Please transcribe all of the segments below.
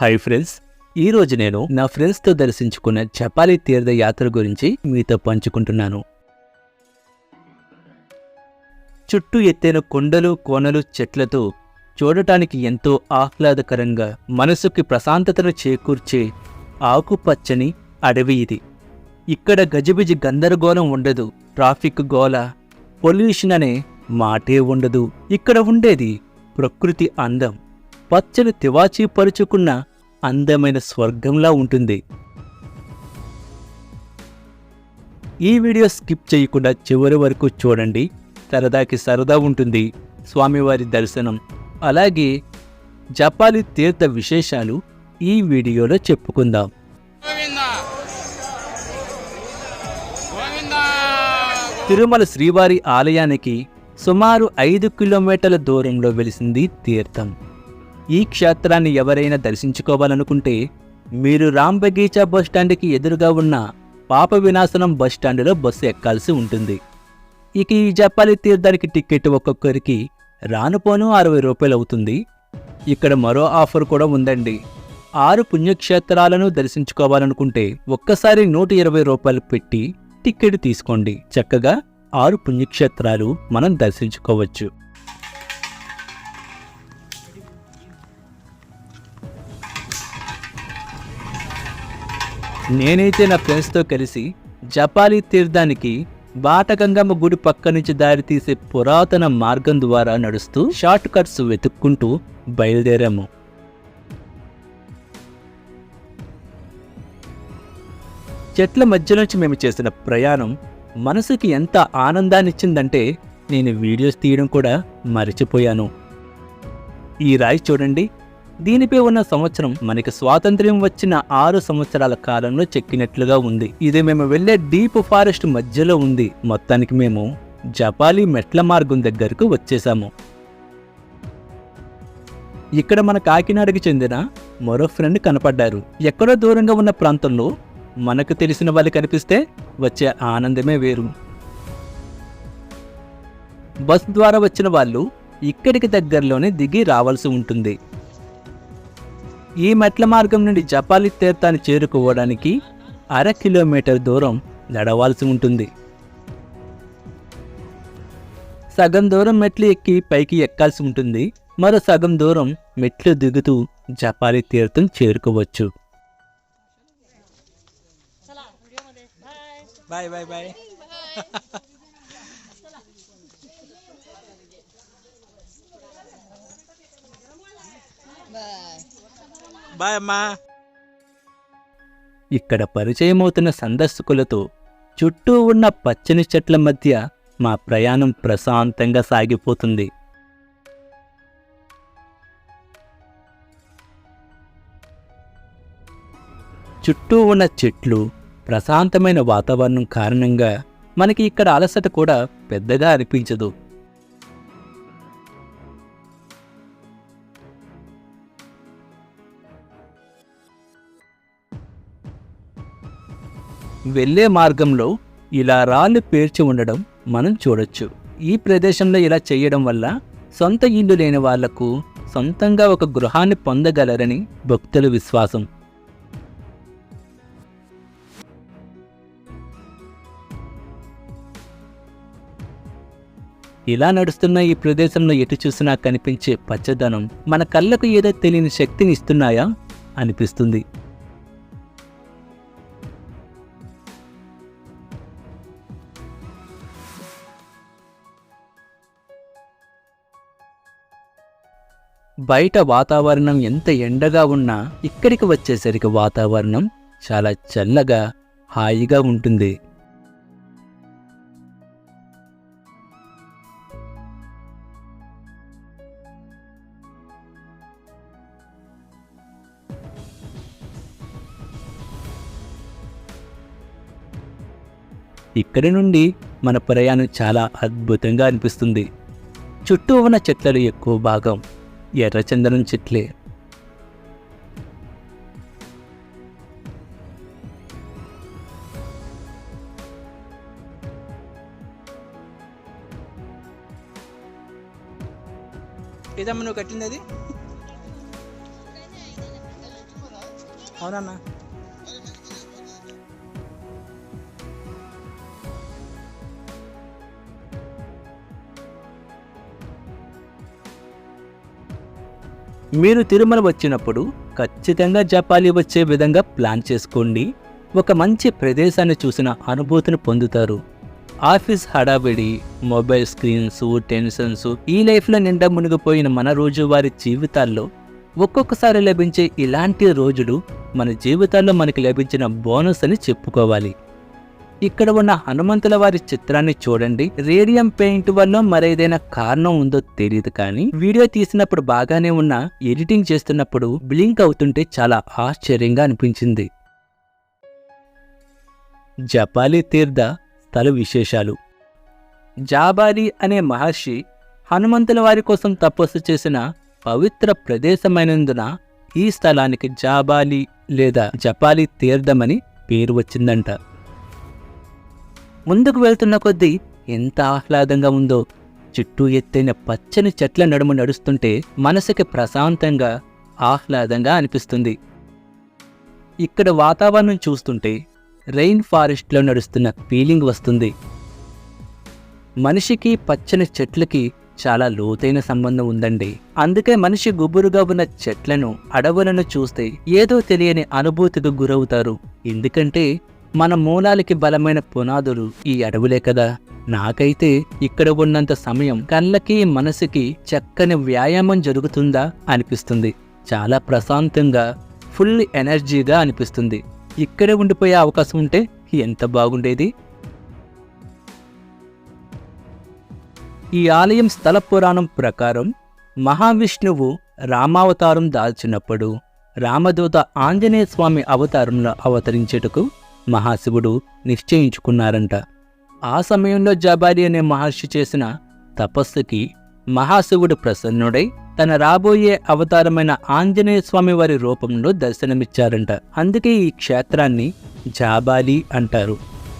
Hi friends ఈ రోజు నేను నా ఫ్రెండ్స్తో దర్శించుకున్న చపాలి తీర్థ యాత్ర గురించి మీతో పంచుకుంటున్నాను. చుట్టూ ఎత్తైన కొండలు కోనలు చెట్లతో చూడటానికి ఎంతో ఆహ్లాదకరంగా మనసుకి ప్రశాంతతను చేకూర్చే ఆకుపచ్చని అడవి ఇది. ఇక్కడ గజిబిజి గందరగోళం ఉండదు ట్రాఫిక్ గోల పొల్యూషన్ అనే మాటే ఉండదు. ఇక్కడ ఉండేది ప్రకృతి అందం. పచ్చని తివాచీ పరుచుకున్న అందమైన స్వర్గంలా ఉంటుంది. ఈ వీడియో స్కిప్ చేయకుండా చివరి వరకు చూడండి. సరదాకి సరదా ఉంటుంది. స్వామివారి దర్శనం. అలాగే జపాలి తీర్థ విశేషాలు ఈ వీడియోలో చెప్పుకుందాం. తిరుమల శ్రీవారి ఆలయానికి సుమారు ఐదు కిలోమీటర్ల దూరంలో వెలిసింది తీర్థం. ఈ క్షేత్రాన్ని ఎవరైనా దర్శించుకోవాలనుకుంటే మీరు రామ్ బగీచా బస్ స్టాండ్కి ఎదురుగా ఉన్న పాప వినాశనం బస్ స్టాండ్లో బస్సు ఎక్కాల్సి ఉంటుంది. ఇక ఈ జపాలి తీర్థానికి టికెట్ ఒక్కొక్కరికి రానుపోను అరవై రూపాయలు అవుతుంది. ఇక్కడ మరో ఆఫర్ కూడా ఉందండి. ఆరు పుణ్యక్షేత్రాలను దర్శించుకోవాలనుకుంటే ఒక్కసారి నూట ఇరవై రూపాయలు పెట్టి టిక్కెట్ తీసుకోండి. చక్కగా ఆరు పుణ్యక్షేత్రాలు మనం దర్శించుకోవచ్చు. నేనైతే నా ఫ్రెండ్స్తో కలిసి జపాలి తీర్థానికి బాటగంగమ్మ గుడి పక్క నుంచి దారి తీసే పురాతన మార్గం ద్వారా నడుస్తూ షార్ట్ కట్స్ వెతుక్కుంటూ బయలుదేరాము. చెట్ల మధ్య నుంచి మేము చేసిన ప్రయాణం మనసుకి ఎంత ఆనందాన్నిచ్చిందంటే నేను వీడియోస్ తీయడం కూడా మర్చిపోయాను. ఈ రాయి చూడండి. దీనిపై ఉన్న సంవత్సరం మనకి స్వాతంత్ర్యం వచ్చిన ఆరు సంవత్సరాల కాలంలో చెక్కినట్లుగా ఉంది. ఇది మేము వెళ్ళే డీప్ ఫారెస్ట్ మధ్యలో ఉంది. మొత్తానికి మేము జపాలి మెట్ల మార్గం దగ్గరకు వచ్చేసాము. ఇక్కడ మన కాకినాడకి చెందిన మరో ఫ్రెండ్ కనపడ్డారు. ఎక్కడో దూరంగా ఉన్న ప్రాంతంలో మనకు తెలిసిన వాళ్ళు కనిపిస్తే వచ్చే ఆనందమే వేరు. బస్ ద్వారా వచ్చిన వాళ్ళు ఇక్కడికి దగ్గరలోనే దిగి రావాల్సి ఉంటుంది. ఈ మెట్ల మార్గం నుండి జపాలి తీర్థాన్ని చేరుకోవడానికి అర కిలోమీటర్ దూరం నడవాల్సి ఉంటుంది. సగం దూరం మెట్లు ఎక్కి పైకి ఎక్కాల్సి ఉంటుంది. మరో సగం దూరం మెట్లు దిగుతూ జపాలి తీర్థం చేరుకోవచ్చు. బాయ్ బాయ్ బాయ్ బాయ్ అమ్మా ఇక్కడ పరిచయమవుతున్న సందర్శకులతో చుట్టూ ఉన్న పచ్చని చెట్ల మధ్య మా ప్రయాణం ప్రశాంతంగా సాగిపోతుంది. చుట్టూ ఉన్న చెట్లు ప్రశాంతమైన వాతావరణం కారణంగా మనకి ఇక్కడ అలసట కూడా పెద్దగా అనిపించదు. వెళ్ళే మార్గంలో ఇలా రాళ్ళు పేర్చి ఉండడం మనం చూడొచ్చు. ఈ ప్రదేశంలో ఇలా చేయడం వల్ల సొంత ఇల్లు లేని వాళ్ళకు సొంతంగా ఒక గృహాన్ని పొందగలరని భక్తుల విశ్వాసం. ఇలా నడుస్తున్న ఈ ప్రదేశంలో ఎటు చూసినా కనిపించే పచ్చదనం మన కళ్ళకు ఏదో తెలియని శక్తిని ఇస్తున్నాయా? అనిపిస్తుంది. బయట వాతావరణం ఎంత ఎండగా ఉన్నా ఇక్కడికి వచ్చేసరికి వాతావరణం చాలా చల్లగా హాయిగా ఉంటుంది. ఇక్కడి నుండి మన ప్రయాణం చాలా అద్భుతంగా అనిపిస్తుంది. చుట్టూ ఉన్న చెట్లలో ఎక్కువ భాగం ఎర్రచందనం చెట్లే. ఏదమ్మా నువ్వు కట్టింది అది? అవునన్నా. మీరు తిరుమల వచ్చినప్పుడు ఖచ్చితంగా జపాలి వచ్చే విధంగా ప్లాన్ చేసుకోండి. ఒక మంచి ప్రదేశాన్ని చూసిన అనుభూతిని పొందుతారు. ఆఫీస్ హడావిడి మొబైల్ స్క్రీన్స్ టెన్షన్స్ ఈ లైఫ్లో నిండా మునిగిపోయిన మన రోజువారీ జీవితాల్లో ఒక్కొక్కసారి లభించే ఇలాంటి రోజులు మన జీవితాల్లో మనకి లభించిన బోనస్ అని చెప్పుకోవాలి. ఇక్కడ ఉన్న హనుమంతుల వారి చిత్రాన్ని చూడండి. రేడియం పెయింట్ వల్ల మరేదైనా కారణం ఉందో తెలియదు కానీ వీడియో తీసినప్పుడు బాగానే ఉన్న ఎడిటింగ్ చేస్తున్నప్పుడు బ్లింక్ అవుతుంటే చాలా ఆశ్చర్యంగా అనిపించింది. జపాలి తీర్థ స్థల విశేషాలు. జాబాలి అనే మహర్షి హనుమంతుల వారి కోసం తపస్సు చేసిన పవిత్ర ప్రదేశమైనందున ఈ స్థలానికి జాబాలి లేదా జపాలి తీర్థమని పేరు వచ్చిందంట. ముందుకు వెళ్తున్న కొద్దీ ఎంత ఆహ్లాదంగా ఉందో. చుట్టూ ఎత్తైన పచ్చని చెట్ల నడుము నడుస్తుంటే మనసుకి ప్రశాంతంగా ఆహ్లాదంగా అనిపిస్తుంది. ఇక్కడ వాతావరణం చూస్తుంటే రెయిన్ ఫారెస్ట్లో నడుస్తున్న ఫీలింగ్ వస్తుంది. మనిషికి పచ్చని చెట్లకి చాలా లోతైన సంబంధం ఉందండి. అందుకే మనిషి గుబురుగా ఉన్న చెట్లను అడవులను చూస్తే ఏదో తెలియని అనుభూతికి గురవుతారు. ఎందుకంటే మన మూలాలకి బలమైన పునాదులు ఈ అడవులే కదా. నాకైతే ఇక్కడ ఉన్నంత సమయం కళ్ళకి మనసుకి చక్కని వ్యాయామం జరుగుతుందా అనిపిస్తుంది. చాలా ప్రశాంతంగా ఫుల్ ఎనర్జీగా అనిపిస్తుంది. ఇక్కడే ఉండిపోయే అవకాశం ఉంటే ఎంత బాగుండేది? ఈ ఆలయం స్థల పురాణం ప్రకారం మహావిష్ణువు రామావతారం దాల్చినప్పుడు రామదూత ఆంజనేయ స్వామి అవతారంలో అవతరించేటకు మహాశివుడు నిశ్చయించుకున్నారంట. ఆ సమయంలో జాబాలి అనే మహర్షి చేసిన తపస్సుకి మహాశివుడు ప్రసన్నుడై తన రాబోయే అవతారమైన ఆంజనేయ స్వామి వారి రూపంలో దర్శనమిచ్చారంట. అందుకే ఈ క్షేత్రాన్ని జాబాలి అంటారు.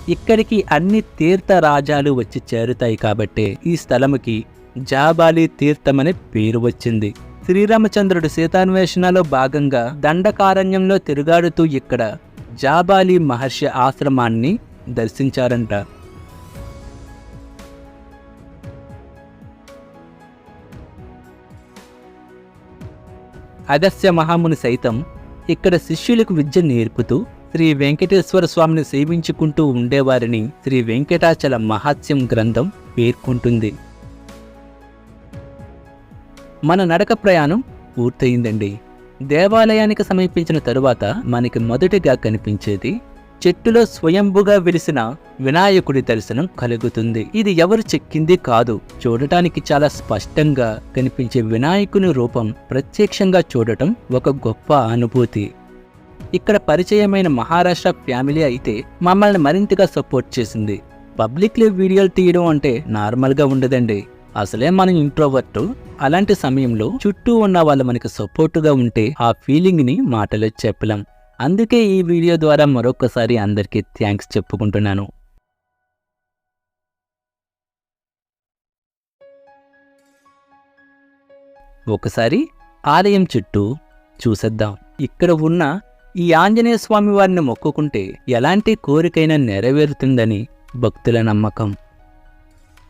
ఇక్కడికి అన్ని తీర్థ రాజాలు వచ్చి చేరుతాయి కాబట్టే ఈ స్థలముకి జాబాలి తీర్థమనే పేరు వచ్చింది. శ్రీరామచంద్రుడు సీతాన్వేషణలో భాగంగా దండకారణ్యంలో తిరుగాడుతూ ఇక్కడ జాబాలి మహర్షి ఆశ్రమాన్ని దర్శించారంట. అగస్త్య మహాముని సైతం ఇక్కడ శిష్యులకు విద్య నేర్పుతూ శ్రీ వెంకటేశ్వర స్వామిని సేవించుకుంటూ ఉండేవారిని శ్రీ వెంకటాచల మహాత్స్యం గ్రంథం పేర్కొంటుంది. మన నడక ప్రయాణం పూర్తయిందండి. దేవాలయానికి సమీపించిన తరువాత మనకి మొదటిగా కనిపించేది చెట్టులో స్వయంభుగా వెలిసిన వినాయకుడి దర్శనం కలుగుతుంది. ఇది ఎవరు చెక్కింది కాదు. చూడటానికి చాలా స్పష్టంగా కనిపించే వినాయకుని రూపం ప్రత్యక్షంగా చూడటం ఒక గొప్ప అనుభూతి. ఇక్కడ పరిచయమైన మహారాష్ట్ర ఫ్యామిలీ అయితే మమ్మల్ని మరింతగా సపోర్ట్ చేసింది. పబ్లిక్లీ వీడియోలు తీయడం అంటే నార్మల్గా ఉండదండి. అసలే మనం ఇంట్రోవర్టు. అలాంటి సమయంలో చుట్టూ ఉన్న వాళ్ళు మనకి సపోర్టుగా ఉంటే ఆ ఫీలింగ్ని మాటలో చెప్పలేం. అందుకే ఈ వీడియో ద్వారా మరొకసారి అందరికీ థ్యాంక్స్ చెప్పుకుంటున్నాను. ఒకసారి ఆలయం చుట్టూ చూసేద్దాం. ఇక్కడ ఉన్న ఈ ఆంజనేయ స్వామి వారిని మొక్కుకుంటే ఎలాంటి కోరికైనా నెరవేరుతుందని భక్తుల నమ్మకం.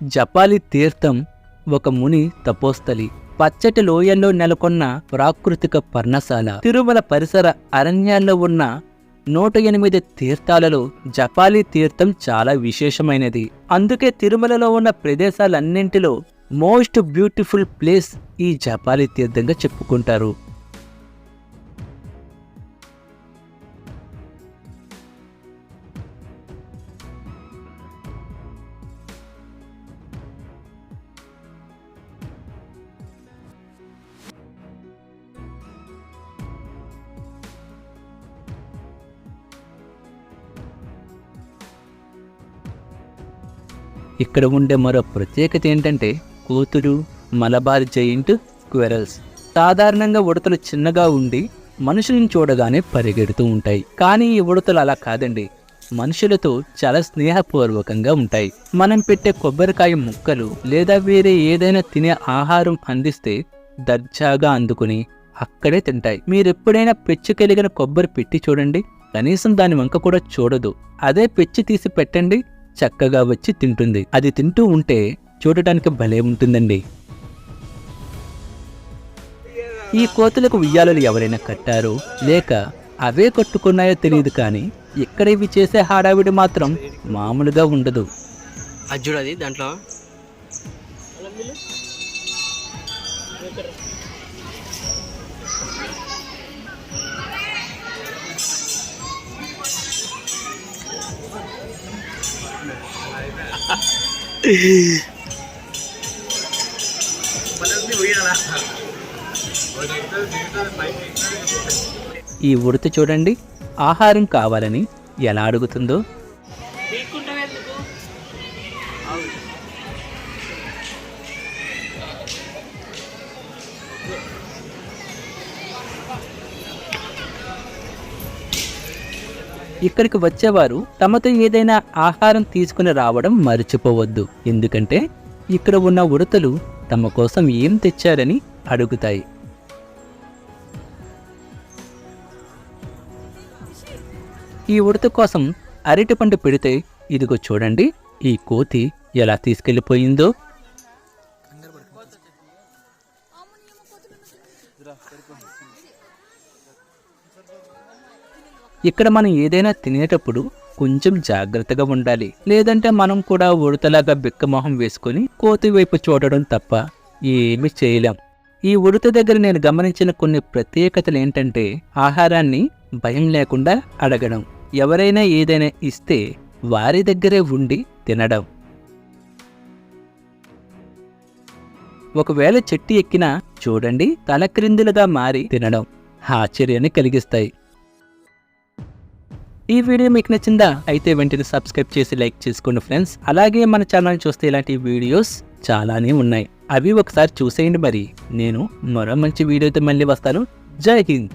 జపాలి తీర్థం ఒక ముని తపోస్థలి. పచ్చటి లోయల్లో నెలకొన్న ప్రాకృతిక పర్ణశాల. తిరుమల పరిసర అరణ్యాల్లో ఉన్న నూట ఎనిమిది తీర్థాలలో జపాలి తీర్థం చాలా విశేషమైనది. అందుకే తిరుమలలో ఉన్న ప్రదేశాలన్నింటిలో మోస్ట్ బ్యూటిఫుల్ ప్లేస్ ఈ జపాలి తీర్థంగా చెప్పుకుంటారు. ఇక్కడ ఉండే మరో ప్రత్యేకత ఏంటంటే కూతురు మలబార్ జైంట్ స్క్వెరల్స్ సాధారణంగా ఉడతలు చిన్నగా ఉండి మనుషులను చూడగానే పరిగెడుతూ ఉంటాయి. కానీ ఈ ఉడతలు అలా కాదండి. మనుషులతో చాలా స్నేహపూర్వకంగా ఉంటాయి. మనం పెట్టే కొబ్బరికాయ ముక్కలు లేదా వేరే ఏదైనా తినే ఆహారం అందిస్తే దర్జాగా అందుకుని అక్కడే తింటాయి. మీరెప్పుడైనా పెచ్చు కలిగిన కొబ్బరి పెట్టి చూడండి. కనీసం దాని వంక కూడా చూడదు. అదే పెచ్చి తీసి పెట్టండి. చక్కగా వచ్చి తింటుంది. అది తింటూ ఉంటే చూడటానికి భలే ఉంటుందండి. ఈ కోతులకు ఉయ్యాలలు ఎవరైనా కట్టారో లేక అవే కట్టుకున్నాయో తెలియదు కానీ ఇక్కడ ఇవి చేసే హడావిడి మాత్రం మామూలుగా ఉండదు. అది చూడది దాంట్లో. ఈ ఉడత చూడండి. ఆహారం కావాలని ఎలా అడుగుతుందో ఇక్కడికి వచ్చేవారు తమతో ఏదైనా ఆహారం తీసుకుని రావడం మర్చిపోవద్దు. ఎందుకంటే ఇక్కడ ఉన్న ఉడతలు తమ కోసం ఏం తెచ్చారని అడుగుతాయి. ఈ ఉడత కోసం అరటిపండు పెడితే ఇదిగో చూడండి ఈ కోతి ఎలా తీసుకెళ్ళిపోయిందో. ఇక్కడ మనం ఏదైనా తినేటప్పుడు కొంచెం జాగ్రత్తగా ఉండాలి. లేదంటే మనం కూడా ఉడతలాగా బిక్కమొహం వేసుకొని కోతి వైపు చూడడం తప్ప ఏమి చేయలేం. ఈ ఉడత దగ్గర నేను గమనించిన కొన్ని ప్రత్యేకతలు ఏంటంటే ఆహారాన్ని భయం లేకుండా అడగడం. ఎవరైనా ఏదైనా ఇస్తే వారి దగ్గరే ఉండి తినడం. ఒకవేళ చెట్టు ఎక్కినా చూడండి తలక్రిందులుగా మారి తినడం ఆశ్చర్యాన్ని కలిగిస్తాయి. ఈ వీడియో మీకు నచ్చిందా? అయితే వెంటనే సబ్స్క్రైబ్ చేసి లైక్ చేసుకోండి ఫ్రెండ్స్ అలాగే మన ఛానల్ చూస్తే ఇలాంటి వీడియోస్ చాలానే ఉన్నాయి. అవి ఒకసారి చూసేయండి మరి. నేను మరో మంచి వీడియోతో మళ్ళీ వస్తాను. జై హింద్.